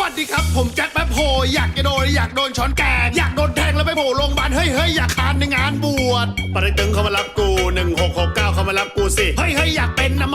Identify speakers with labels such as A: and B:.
A: วัสดีครับ ผมแจ็คแป๊บโฮอยากจะโดน อยากโดนช้อนแกงอยากโดนแทงแล้วไปโผล่โรงพยาบาลเฮ้ยเฮ้ยอยากคานในงานบวชปริตึงเขามารับกู 1669 เขามารับกูสิ เฮ้ยเฮ้ยอยากเป็นนำ